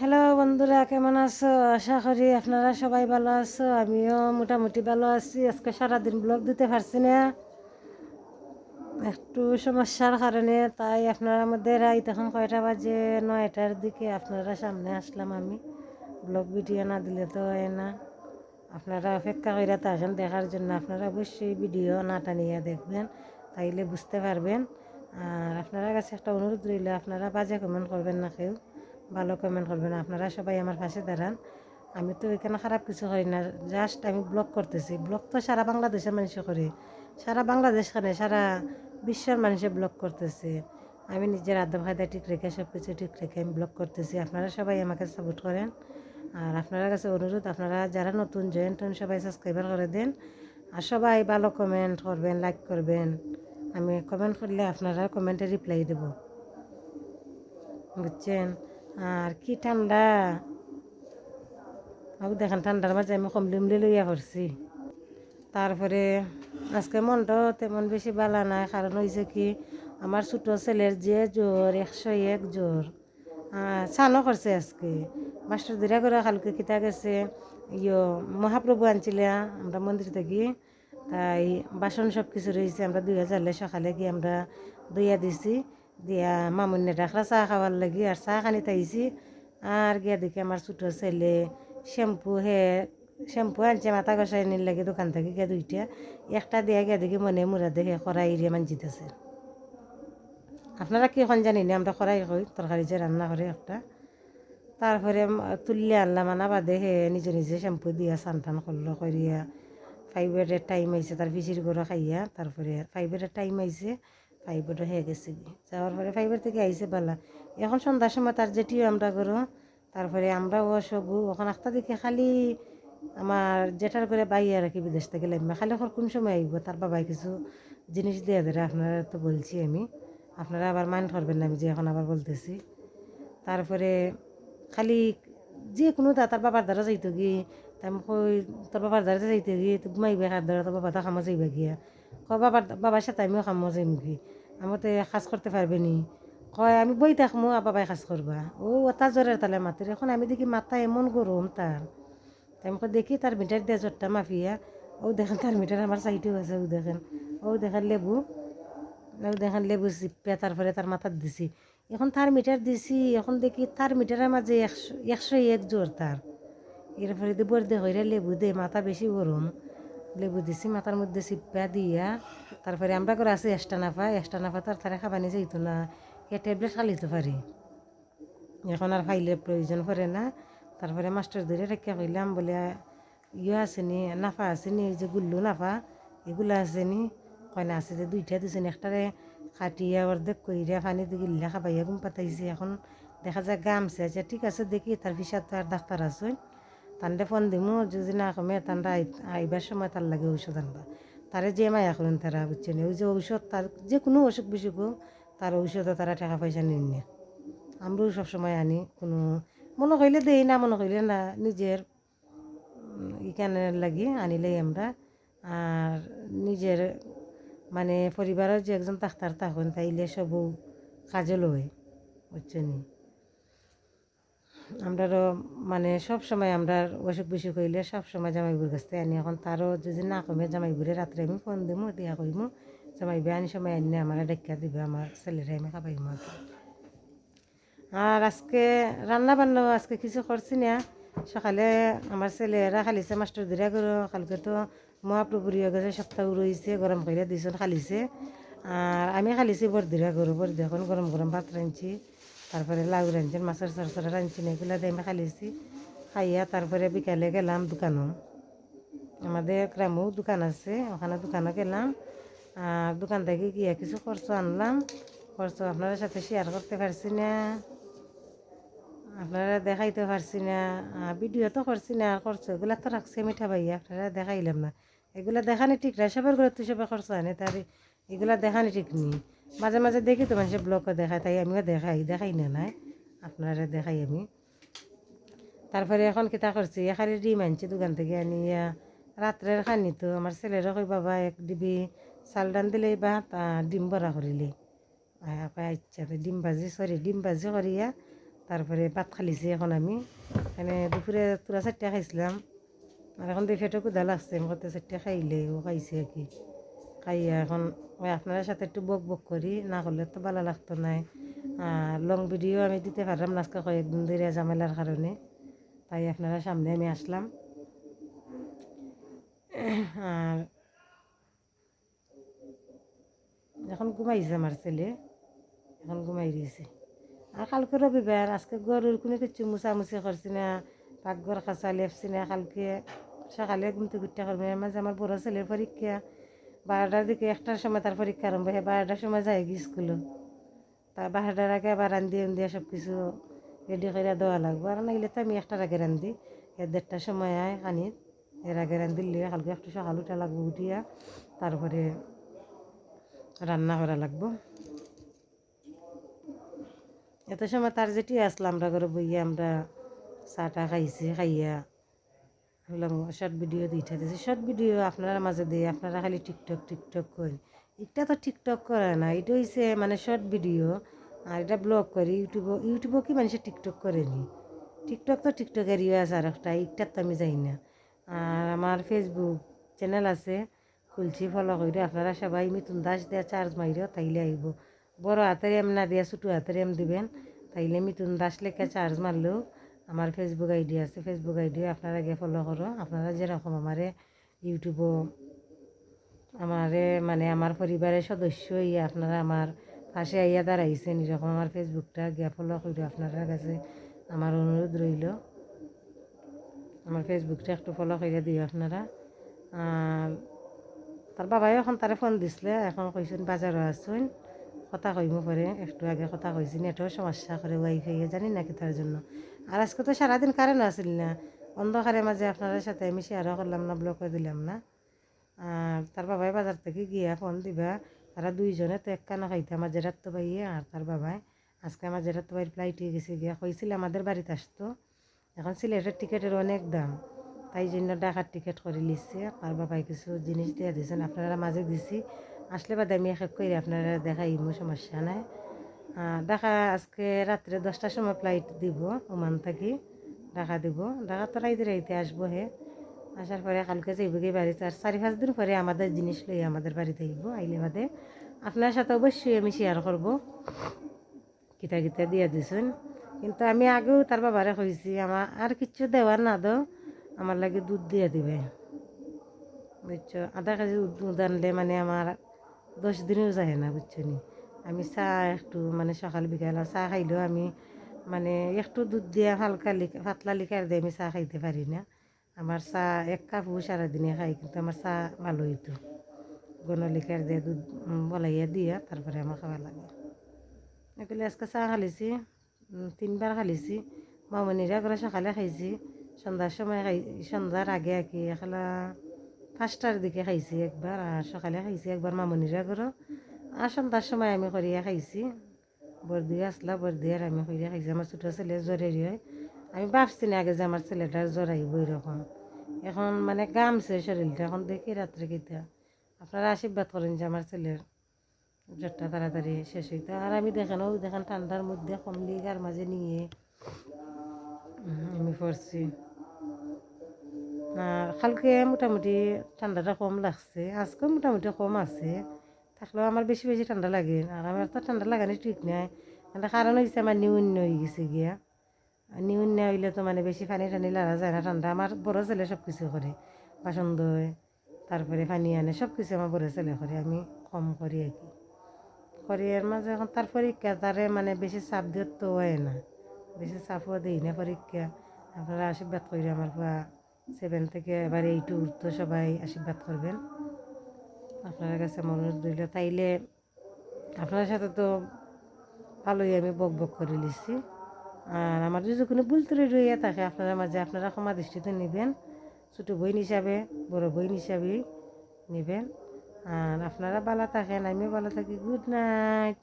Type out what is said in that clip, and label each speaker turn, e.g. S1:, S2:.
S1: Hello বন্ধুরা, কেমন আছো? আশা করি আপনারা সবাই ভালো আছো। আমিও মোটামুটি ভালো আছি। আজকে সারাদিন ব্লগ দিতে পারছি না। একটু সমস্যার কারণে, তাই আপনারা মধ্যে রাত এখন কয়টা বাজে? নয়টার দিকে আপনারা সামনে আসলাম আমি। ব্লগ ভিডিও না দিলে তো হয় না। আপনারা অপেক্ষা করে আসেন, দেখার জন্য। আপনারা অবশ্যই ভিডিও না টানিয়ে দেখবেন, তাইলে বুঝতে পারবেন। আর আপনারা কাছে একটা অনুরোধ রইল, আপনারা বাজে কমেন্ট করবেন না কেউ। ভালো কমেন্ট করবেন আপনারা, সবাই আমার পাশে দাঁড়ান। আমি তো এখানে খারাপ কিছু করি না জাস্ট আমি ব্লগ করতেছি। ব্লগ তো সারা বাংলাদেশের মানুষে করে। সারা বাংলাদেশ খানে সারা বিশ্বের মানুষে ব্লগ করতেছে। আমি নিজের আদব খায়দা ঠিক রেখে সব কিছু ঠিক রেখে আমি ব্লগ করতেছি। আপনারা সবাই আমাকে সাপোর্ট করেন। আর আপনারা কাছে অনুরোধ, আপনারা যারা নতুন জয়েন টন সবাই সাবস্ক্রাইবার করে দেন। আর সবাই ভালো কমেন্ট করবেন লাইক করবেন। আমি কমেন্ট করলে আপনারা কমেন্টে রিপ্লাই দেব। বুঝছেন? আর কি ঠান্ডা? আবু দেখেন, ঠান্ডার মাঝে আমি কমলিমলি লইয়া করছি তারপরে আজকে মনটাও তেমন বেশি বালা নাই, কারণ হয়েছে কি, আমার ছোটো ছেলের যে জ্বর একশো এক জ্বর। চানো করছে আজকে। মাস্টার দিরা করে কালকে কিতা গেছে, ইয়ো মহাপ্রভু আনছিলে, আমরা মন্দির থেকে, তাই বাসন সব কিছু রয়েছে আমরা দুই হাজার সকালে গিয়ে আমরা দইয়া দিছি। দিয়া মামুন্যে ডাকরা চা খাওয়ার লাগি আর চা খানি তাইছি। আর গিয়া দেখি আমার ছোটো ছেলে শ্যাম্পু হে, শ্যাম্পু আনছে, মাথা গসাই নির লাগে, দোকান থেকে গিয়া দুইটা। একটা দিয়া গিয়া দেখি মনে মুরা দেখে খরা এরিয়া মানজিতেছে আপনারা কি এখন জানি না, আমরা খরাই কই, তরকারি যে রান্না করে একটা। তারপরে তুললে আনলাম, আনা বাদে হে নিজে নিজে শ্যাম্পু দিয়া সান টান করল করিয়া ফাইভের টাইম আইছে, তার পিসির গরু খাইয়া, তারপরে ফাইভের টাইম আইছে। ফাইভেরও হয়ে গেছে কি যাওয়ার পরে ফাইভের থেকে আইছে পালা এখন সন্ধ্যার সময় তার যেটিও আমরা করো। তারপরে আমরাও সবু। এখন একটা দিকে খালি আমার জেঠার করে বাইয়া রাখি বিদেশ থেকে লাগবে খালি এখন কোন সময় আইব? তার বাবাই কিছু জিনিস দিয়ে দেবে, আপনারা তো বলছি আমি। আপনারা আবার মাইন্ড করবেন না আমি যে এখন আবার বলতেছি। তারপরে খালি যে কোনো তার বাবার দ্বারা যাইতো গিয়ে তাই কই তোর বাবার দ্বারা যাইতে গিয়ে ঘুমাইবে হাত দ্বারা তোর বাবা তো খামো যাইবে গিয়া। বাবার বাবার সাথে আমিও খামো যাইম কি আমি তো কাজ করতে পারবে নি কয়, আমি বই থাকমো আর বাবাই কাজ করবা। ও ওটা জ্বরের তালে মাতির এখন আমি দেখি মাথা এমন গরম তার। আমি দেখি তার মিটার দিয়ে জ্বরটা মাফিয়া। ও দেখেন তার মিটার আমার সাইডেও আছে, ও দেখেন। ও দেখেন লেবু। ও দেখেন লেবু চিপে, তারপরে তার মাথার দিছি। এখন তার মিটার দিছি, এখন দেখি তার মিটারের মাঝে একশো একশো এক জোর তার। এরপরে দিয়ে বর্দে হইরে লেবু দে, মাথা বেশি গরম। লেবু দিছি, মাথার মধ্যে চিপা দিয়া, তারপরে আমরা করে আছি এক্সট্রা নাফা এক্সট্রা নাফা তার তারা খাবানি যাইতো না, এ ট্যাবলেট খালিতে পারি। এখন আর খাইলে প্রয়োজন পড়ে না, তারপরে মাস্টার ধরে রেখে কইলাম, বলে ইয়ে আসেনি, নাফা আসেনি, এই যে গুল্লু নাফা, এগুলো আসেনি। কয় না, আছে যে দুইটা দিছেন একটারে খাটিয়া অর্ধেক কইরা পানিতে গিল্লা খাবাইয়া ঘুম পাতাইছে। এখন দেখা যায় গামছে আচ্ছা ঠিক আছে, দেখি, তার পিসার তো আর ডাক্তার আছে। তান্ডে ফোন দিমু, যদি না কমে তান্ডা আইবার সময় তার লাগে ঔষধ আনবা। তারে যে মায়া করেন তারা, বুঝছেন? ওই যে ঔষধ, তার যে কোনো অসুখ বিসুখ তার ঔষধও তারা টাকা পয়সা নিন না। আমরাও সবসময় আনি কোনো, মনে কইলে দেই না, মনে কইলে না, নিজের ইখানে লাগি আনিলেই আমরা। আর নিজের মানে পরিবারের যে একজন ডাক্তার থাকুন, তাইলে সবও কাজে লয়, বুঝছেন? আমরারও মানে সব সময় আমরা অসুখ বিসুখ হইলে সব সময় জামাইবুর কাছ থেকে আনি। এখন তারও যদি না কমে জামাইবুরে রাত্রে আমি ফোন দিমু, দিয়া কইমু, জামাইবে আনি সময় আনি আমার ডেকা দিবে, আমার ছেলেরা আমি খাবাইমু আর আজকে রান্না বান্নাও আজকে কিছু করছি না। সকালে আমার ছেলেরা খালিছে মাস্টার দিরা করো কালকে তো মহাপ্রভুর ইয়ে গেছে, সপ্তাহ রয়েছে গরম করে দিয়েছেন খালিছে। আর আমি খালিছি বরদিরা করো বরদি এখন গরম গরম ভাত রাঁধছি। তারপরে লাউ রাঁধছেন, মাছের সরসরা রাঁধছি না এগুলো দিয়ে আমি খালিছি খাইয়া তারপরে বিকালে গেলাম দোকানও। আমাদের গ্রামেও দোকান আছে, ওখানে দোকানে গেলাম। আর দোকান থেকে গিয়ে কিছু খরচ আনলাম। খরচ আপনাদের সাথে শেয়ার করতে পারছি না, আপনারা দেখাইতে পারছি না ভিডিও তো করছি না, আর খরচ এগুলা তো রাখছে মিঠা ভাইয়া, আপনারা দেখাইলাম না। এগুলা দেখানি ঠিক না, সবার ঘরে তো সবাই খরচ আনে তার এগুলা দেখানি ঠিক নেই। মাঝে মাঝে দেখি তো মানুষের ব্লগও দেখায়, তাই আমিও দেখাই দেখাই না নাই। আপনারা দেখাই আমি। তারপরে এখন কিতা করছি, এখানে ডিম আনছি দোকান থেকে আনিয়া। রাত্রের খানি তো আমার ছেলেরা কই, বাবা, এক ডিবি চাল ডান দিলেই বা, তা ডিম বড়া করিলে আচ্ছা তো ডিম ভাজি সরি ডিম ভাজি করিয়া তারপরে ভাত খালিছি এখন আমি। এখানে দুপুরে তোরা চারটা খাইছিলাম। আর এখন দেখে তো কুদা লাগছে আমি কত চারটা খাইলে, ও খাইছে আর কি। খাইয়া এখন ওই আপনার সাথে একটু বক বক করি, না করলে তো ভালো লাগতো নাই আর লং ভিডিও আমি দিতে পারলাম না আজকে কয়েকদিন ধরে ঝামেলার কারণে, তাই আপনারা সামনে আমি আসলাম। আর এখন ঘুমাইছে আমার ছেলে, এখন ঘুমাই দিয়েছে আর কালকে রবিবার, আজকে গরুর কোনো কিছু মুছামুছি করছি না, পাকঘর খাঁচা লেপছি না, কালকে সকালে ঘুমতে ঘুরতে করবে মাঝে আমার বড় ছেলের পরীক্ষা বারোটার দিকে একটার সময় তার পরীক্ষা আরম্ভ হয়, বারোটার সময় যায় কি স্কুলে। তা বারোটার আগে আবার রান্ধি দিয়ে সব কিছু রেডি করে দেওয়া লাগবো। আর নাইলে তো আমি একটার আগে রান্ধি। দেড়টার সময় আয় কানিত এর আগে রান্ধিলে কালকে একটু সকাল উঠা লাগবো, উঠিয়া তারপরে রান্না করা লাগবো। এত সময় তার যেটি আসলাম আমরা ঘরে বইয়া আমরা চাটা খাইছি, খাইয়া হলাম শর্ট ভিডিও দিতে দিয়েছি শর্ট ভিডিও আপনারা মাঝে দিয়ে, আপনারা খালি টিকটক টিকটক করেন। এটা তো টিকটক করে না, এটা হইছে মানে শর্ট ভিডিও আর এটা ব্লগ করি। ইউটিউব ইউটিউবও কি মানুষের টিকটক করেনি? টিকটক তো টিকটকের ইয়ে আছে আর একটা ইটার তো আমি যাই না। আর আমার ফেসবুক চ্যানেল আছে, খুলছি ফলো করে আপনারা সবাই মিথুন দাস দেওয়া চার্জ মাইরেও তাইলে আইব। বড় হাতের এম না দিয়া ছোটো হাতের এম দিবেন, তাইলে মিথুন দাস লেখা চার্জ মারলেও আমার ফেসবুক আইডি আছে। ফেসবুক আইডি আপনারা গিয়ে ফলো করো। আপনারা যেরকম আমারে ইউটিউবও আমারে মানে আমার পরিবারের সদস্য ইয়ে আপনারা আমার পাশে আইয়া দাঁড়াইছেন, এরকম আমার ফেসবুকটা গিয়া ফলো করে আপনারা কাছে। আমার অনুরোধ রইল, আমার ফেসবুকটা একটু ফলো করে দিও আপনারা। তার বাবাই এখন তারে ফোন দিছিলে এখন কইছেন, বাজারও আসুন কথা কইম পরে, একটু আগে কথা কইছি, নেটও সমস্যা করে ওয়াইফাই জানি নাকি তার জন্য। আর আজকে তো সারাদিন কারেন্ট আসিল না। অন্ধকারের মাঝে আপনাদের সাথে আমি শেয়ারও করলাম না ব্লকও দিলাম না। আর তার বাবাই বাজার থেকে গিয়া ফোন দিবা, তারা দুইজনে তো এক কানো খাইতে আমার জেরাত তো বাইয়ে আর তার বাবাই আজকে আমার জেরাত তো বাইর ফ্লাইটে গেছে গিয়া কইছিল আমাদের বাড়িতে আসতো। এখন সিলেটের টিকিটের অনেক দাম, তাই জন্য ডাকার টিকিট করে লিখছে আর বাবাই কিছু জিনিস দিয়ে দিয়েছেন, আপনারা মাঝে দিছি। আসলে বাদে আমি এক এক করে আপনারা দেখা ইমো সমস্যা নাই। দেখা আজকে রাত্রে দশটার সময় ফ্লাইট দিব, ওমান থাকি, ঢাকা দিব। ঢাকা তো রাইতে রাইতে আসব হে। আসার পরে কালকে যাইব গিয়ে বাড়িতে আর চারি, পাঁচ দিন পরে আমাদের জিনিস লই আমাদের বাড়িতে আইব, আইলে বাদে আপনার সাথে অবশ্যই আমি শেয়ার করব। কিতা কিতা দিয়ে দিছেন। কিন্তু আমি আগেও তার বাবারে কইছি, আমার আর কিছু দেওয়ার না দো আমার লাগে দুধ দিয়ে দিবে। বুঝছ? আধা কেজি দুধ আনলে মানে আমার দশ দিনেও যায় না, বুঝছ নি? আমি চা একটু মানে সকাল বিকাল চা খাইলেও আমি মানে একটু দুধ দিয়ে হালকা লিক- পাতলা লিকার দিয়ে আমি চা খাইতে পারি না। আমার চা এক কাপও সারাদিনে খাই, কিন্তু আমার চা ভালো হইতো গণ লিকার দিয়ে দুধ বলাইয়া দিয়া তারপরে আমার খাওয়া লাগে। এগুলো আজকে চা খালিছি তিনবার খালিছি মামনিরা করে সকালে খাইছি, সন্ধ্যার সময় খাই, সন্ধ্যার আগে আর কি পাঁচটার দিকে খাইছি একবার, আর সকালে খাইছি একবার মামনিরা করো আর সন্ধ্যার সময় আমি করিয়া খাইছি। বর্দি আসলা, বর্দি আর আমি করিয়া খাইছি। আমার ছোটো ছেলে জ্বরেরই হয়। আমি ভাবছি না আগে যে আমার ছেলেটার জ্বর আইব এরকম এখন মানে গামছে শরীরটা, এখন দেখি রাত্রে কিতা আপনারা আশীর্বাদ করেন যে আমার ছেলের জ্বরটা তাড়াতাড়ি শেষ হইতে। আর আমি দেখেন ও দেখেন ঠান্ডার মধ্যে কমলি গার মাঝে নিয়ে আমি পড়ছি। আর কালকে মোটামুটি ঠান্ডাটা কম লাগছে। আজকে মোটামুটি কম আছে। থাকলেও আমার বেশি বেশি ঠান্ডা লাগে আর আমার তো ঠান্ডা লাগানি ঠিক নাই। মানে কারণ হয়েছে আমার নিউন্য হয়ে গেছে গিয়া। নিউন্য হইলে তো মানে বেশি পানি টানি লাগা যায় না ঠান্ডা। আমার বড় ছেলে সব কিছু করে। বাসন ধোয় তারপরে পানি আনে সব কিছু আমার বড় ছেলে করে। আমি কম করি আর কি। করি এর মাঝে এখন তার পরীক্ষা, তারে মানে বেশি চাপ দিয়ে তো হয় না। বেশি চাপও দিই না পরীক্ষা। আপনারা আশীর্বাদ করি আমার বা সেভেন থেকে এবার এইটু উঠতো সবাই আশীর্বাদ করবেন। আপনার কাছে মনোযোগ দিলে তাইলে আপনার সাথে তো ভালোই আমি বক বক করে লিছি আর আমার যদি কোনো ভুল ত্রুটি রইয়া থাকে, আপনারা মাঝে আপনারা ক্ষমা দৃষ্টিতে নেবেন। ছোটো বই হিসাবে, বড় বই হিসাবেই নেবেন। আর আপনারা ভালো থাকেন, আমিও ভালো থাকি। Good night.